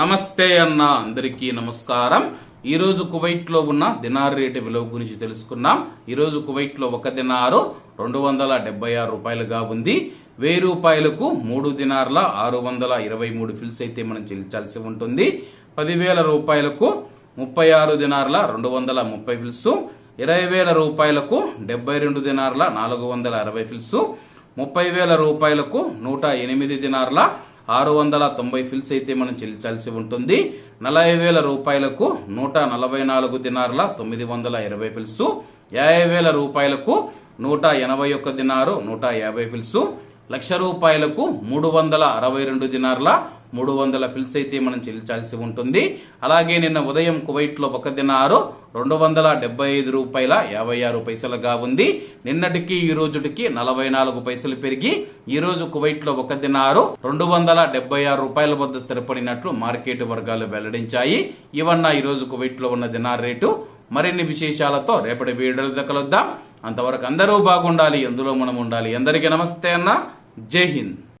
నమస్తే అన్న అందరికీ నమస్కారం. ఈరోజు కువైట్లో ఉన్న దినార్ రేటు విలువ గురించి తెలుసుకున్నాం. ఈరోజు కువైట్లో ఒక దినారు రెండు వందల డెబ్బై ఆరు రూపాయలుగా ఉంది. వెయ్యి రూపాయలకు మూడు దినార్ల ఆరు వందల ఇరవై మూడు ఫిల్స్ అయితే మనం చెల్లించాల్సి ఉంటుంది. పదివేల రూపాయలకు ముప్పై ఆరు దినార్ల రెండు వందల ముప్పై ఫిల్స్ ఇరవై వేల రూపాయలకు డెబ్బై రెండు దినార్ల నాలుగు వందల అరవై ఫిల్స్ ముప్పై వేల రూపాయలకు నూట ఎనిమిది దినార్ల ఆరు వందల తొంభై ఫిల్స్ అయితే మనం చెల్లించాల్సి ఉంటుంది. నలభై వేల రూపాయలకు నూట నలభై నాలుగు దినార్ల తొమ్మిది వందల ఇరవై ఫిల్స్ యాభై వేల రూపాయలకు నూట ఎనభై ఒక్క దినారు నూట యాభై ఫిల్స్ లక్ష రూపాయలకు మూడు వందల అరవై రెండు దినార్ల మూడు వందల ఫిల్స్ అయితే మనం చెల్లించాల్సి ఉంటుంది. అలాగే నిన్న ఉదయం కువైట్లో ఒక దినారు రెండు వందల డెబ్బై ఐదు రూపాయల యాభై ఆరు పైసలుగా ఉంది. నిన్నటికి ఈ రోజుటికి నలభై నాలుగు పైసలు పెరిగి ఈ రోజు కువైట్లో ఒక దినారు రెండు వందల డెబ్బై ఆరు రూపాయల వద్ద స్థిరపడినట్లు మార్కెట్ వర్గాలు వెల్లడించాయి. ఇవన్న ఈ రోజు కువైట్లో ఉన్న దినార్ రేటు. మరిన్ని విశేషాలతో రేపటి వీడియోలతో కలుద్దాం అంతవరకు అందరూ బాగుండాలి ఎందులో మనం ఉండాలి. అందరికీ నమస్తే అన్న. జై హింద్.